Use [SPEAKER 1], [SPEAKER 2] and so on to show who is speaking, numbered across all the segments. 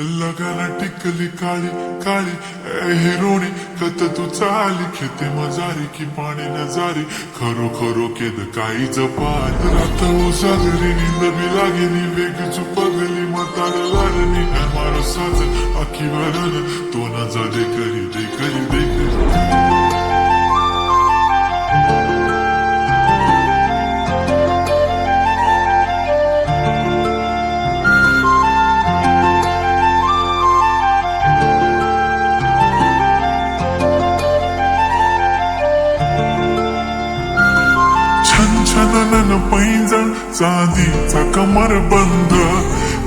[SPEAKER 1] लगाना टिकली काळी काळी. हिरोणी कत तू चाली? खेते मजारी की पाणी नजारी खरो खरो केद काही जपार रात उजागरी हो निंद बी लागेली वेग चुपगली मतार लारणी मारो साज आखी वरण तो न दे करी दे करी. छन छननन पैंजण चांदीचा कमर बंद.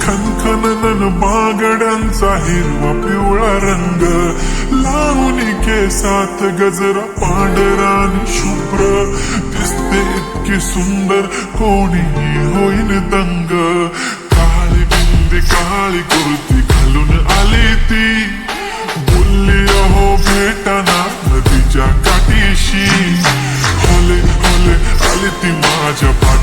[SPEAKER 1] खनखननन बागड्यांचा हिरवा पिवळा रंग. लावून केसात गजरा पांढरा आणि शुभ्र. दिसते इतकी सुंदर कोणीही होईन दंग. काळी बिंदी काळी कुर्ती घालून आली ती. बोलली अहो भेटाना नदीच्या काठीशी. ती माझ्या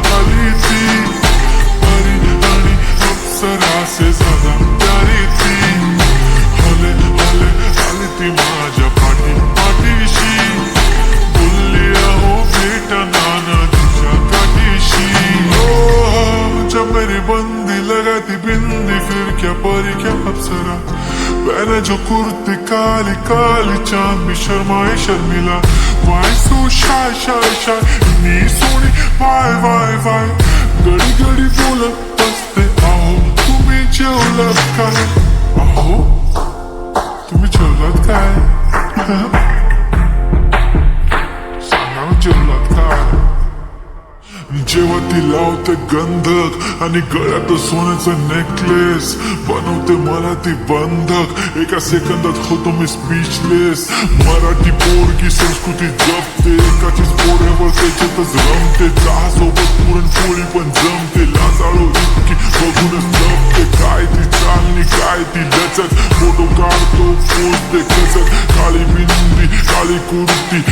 [SPEAKER 1] अप्सरासे सदा प्यारी ती हले हले आली ती माझ्या पाठी पाठीशी बोलली अहो भेट नाना तुझ्या काठीशी ओ जब मेरी बंदी लगाती बिंदी फिर क्या परी क्या अप्सरा मैंने जो कुर्ती काली काली चांद भी शर्माए Sharmila why so shy shy shy नी सोनी वाय वाय वाय गडी जेव्हा ती लावते गंधक आणि गळ्यात सोन्याचा नेकलेस बनवते मला ती बंधक. एका सेकंदात होतो मी स्पीचलेस मराठी पोरगी संस्कृती जपते एकाचीच पोऱ्यावर त्याच्यातच रमते. चहा सोबत पुरणपोळी पण जमते. लाजाळू इतकी बघूनच जमते काय ती चालणी काय ती लचक. फोटो काढतो पोचते खचक. काळी बिंदी काळी कुर्ती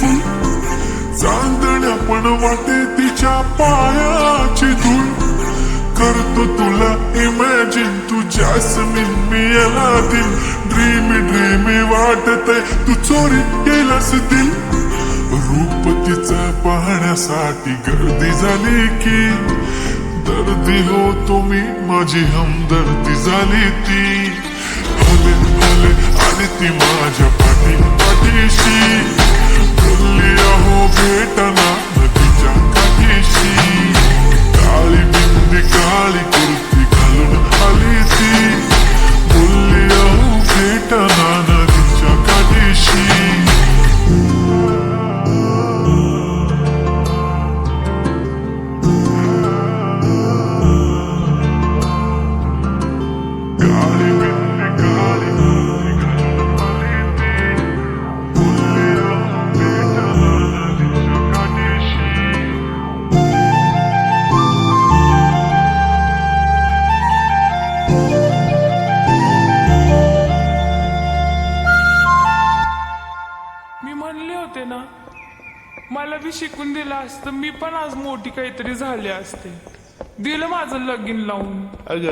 [SPEAKER 1] ब्युटिफुल चांदण्या पण वाटे तिच्या पायाची धूळ करतो तुला इमॅजिन तू जॅस्मिन मी याला दिल. ड्रीमी ड्रीमी वाटत तू चोरी केलास दिल. रूप तिचं पाहण्यासाठी गर्दी झाली की. दर्दी हो तुम्ही माझी हमदर्दी झाली ती. हले हले आणि ती माझ्या पाठी पाठीशी
[SPEAKER 2] आणले होते ना मला बी शिकून दिलं असतं. मी पण आज मोठी काहीतरी झाले असते. दिलं माझं लगीन लावून.
[SPEAKER 3] अग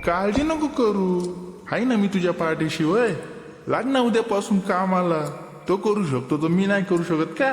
[SPEAKER 3] काळजी नको करू. हाय ना मी तुझ्या पार्टीशिवाय लाग ना उद्यापासून कामाला. तो करू शकतो तो मी नाही करू शकत का?